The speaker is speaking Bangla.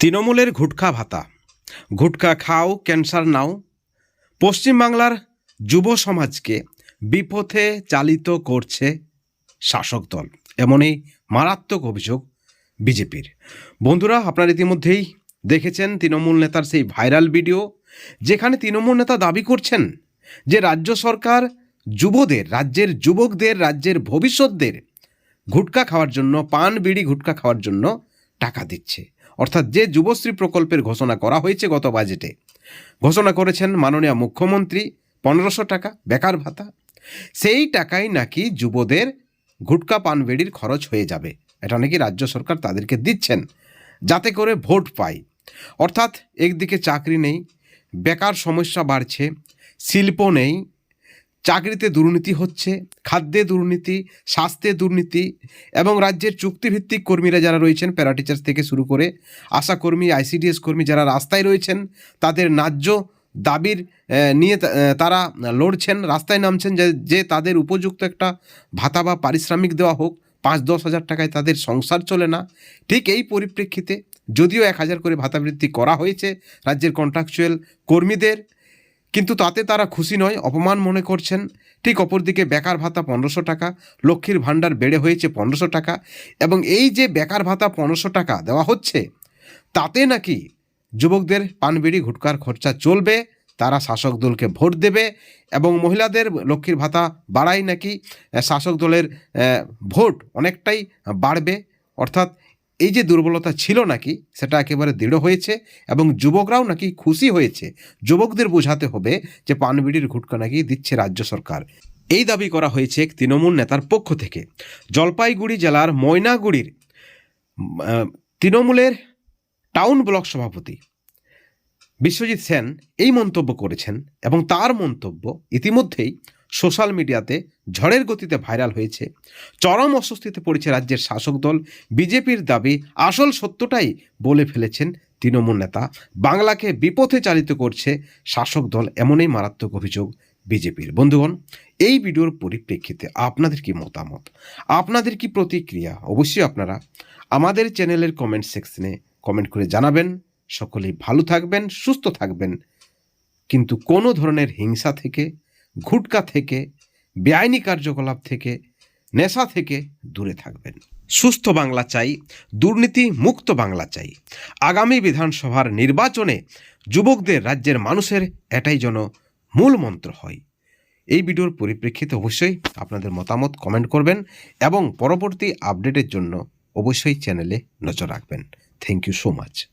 তৃণমূলের ঘুটখা ভাতা। ঘুটখা খাও, ক্যান্সার নাও। পশ্চিমবাংলার যুব সমাজকে বিপথে চালিত করছে শাসক দল। এমনই মারাত্মক অভিযোগ বিজেপির। বন্ধুরা, আপনারা ইতিমধ্যেই দেখেছেন তৃণমূল নেতার সেই ভাইরাল ভিডিও, যেখানে তৃণমূল নেতা দাবি করছেন যে রাজ্য সরকার যুবদের, রাজ্যের যুবকদের, রাজ্যের ভবিষ্যৎদের গুটকা খাওয়ার জন্য, পান, বিড়ি গুটকা খাওয়ার জন্য টাকা দিচ্ছে। অর্থাৎ যে যুবশ্রী প্রকল্পের ঘোষণা করা হয়েছে গত বাজেটে, ঘোষণা করেছেন মাননীয় মুখ্যমন্ত্রী, পনেরোশো টাকা, বেকার ভাতা। সেই টাকাই নাকি যুবদের গুটকা পান বিড়ির খরচ হয়ে যাবে। এটা নাকি রাজ্য সরকার তাদেরকে দিচ্ছেন, যাতে করে ভোট পায় অর্থাৎ একদিকে চাকরি নেই, বেকার সমস্যা বাড়ছে, শিল্প নেই চাকরিতে দুর্নীতি হচ্ছে, খাদ্যে দুর্নীতি, স্বাস্থ্যে দুর্নীতি এবং রাজ্যের চুক্তিভিত্তিক কর্মীরা যারা রয়েছেন প্যারা টিচার্স থেকে শুরু করে আশাকর্মী আইসিডিএস কর্মী যারা রাস্তায় রয়েছেন, তাদের ন্যায্য দাবির নিয়ে তারা লড়ছেন, রাস্তায় নামছেন যে যে তাদের উপযুক্ত একটা ভাতা বা পারিশ্রমিক দেওয়া হোক, পাঁচ দশ হাজার টাকায় তাদের সংসার চলে না। ঠিক এই পরিপ্রেক্ষিতে যদিও এক হাজার করে ভাতা বৃদ্ধি করা হয়েছে রাজ্যের কন্ট্রাকচুয়াল কর্মীদের কিন্তু তাতে তারা খুশি নয়, অপমান মনে করছেন। ঠিক অপরদিকে বেকার ভাতা পনেরোশো টাকা, লক্ষ্মীর ভাণ্ডার বেড়ে হয়েছে পনেরোশো টাকা এবং এই যে বেকার ভাতা পনেরোশো টাকা দেওয়া হচ্ছে, তাতে নাকি যুবকদের পানবিড়ি ঘুটকার খরচা চলবে, তারা শাসক দলকে ভোট দেবে এবং মহিলাদের লক্ষ্মীর ভাতা বাড়াই নাকি শাসক দলের ভোট অনেকটাই বাড়বে। অর্থাৎ এই যে দুর্বলতা ছিল নাকি, সেটা একেবারে দৃঢ় হয়েছে এবং যুবকরাও নাকি খুশি হয়েছে। যুবকদের বোঝাতে হবে যে পানবিড়ির ঘুটকা নাকি দিচ্ছে রাজ্য সরকার। এই দাবি করা হয়েছে এক তৃণমূল নেতার পক্ষ থেকে। জলপাইগুড়ি জেলার ময়নাগুড়ির তৃণমূলের টাউন ব্লক সভাপতি বিশ্বজিৎ সেন এই মন্তব্য করেছেন এবং তার মন্তব্য ইতিমধ্যেই সোশ্যাল মিডিয়াতে ঝড়ের গতিতে ভাইরাল হয়েছে। চরম অস্বস্তিতে পড়েছে রাজ্যের শাসক দল। বিজেপির দাবি, আসল সত্যটাই বলে ফেলেছেন তৃণমূল নেতা। বাংলাকে বিপথে চালিত করছে শাসক দল এমনই মারাত্মক অভিযোগ বিজেপির। বন্ধুগণ, এই ভিডিওর পরিপ্রেক্ষিতে আপনাদের কি মতামত? আপনাদের কি প্রতিক্রিয়া? অবশ্যই আপনারা আমাদের চ্যানেলের কমেন্ট সেকশনে কমেন্ট করে জানাবেন। সকলেই ভালো থাকবেন, সুস্থ থাকবেন। কিন্তু কোনো ধরনের হিংসা থেকে ঘুটকা থেকে, বেআইনি কার্যকলাপ থেকে, নেশা থেকে দূরে থাকবেন। সুস্থ বাংলা চাই, দুর্নীতি মুক্ত বাংলা চাই। আগামী বিধানসভার নির্বাচনে যুবকদের রাজ্যের মানুষের এটাই যেন মূল মন্ত্র হয়। এই ভিডিওর পরিপ্রেক্ষিতে অবশ্যই আপনাদের মতামত কমেন্ট করবেন এবং পরবর্তী আপডেটের জন্য অবশ্যই চ্যানেলে নজর রাখবেন। Thank you so much.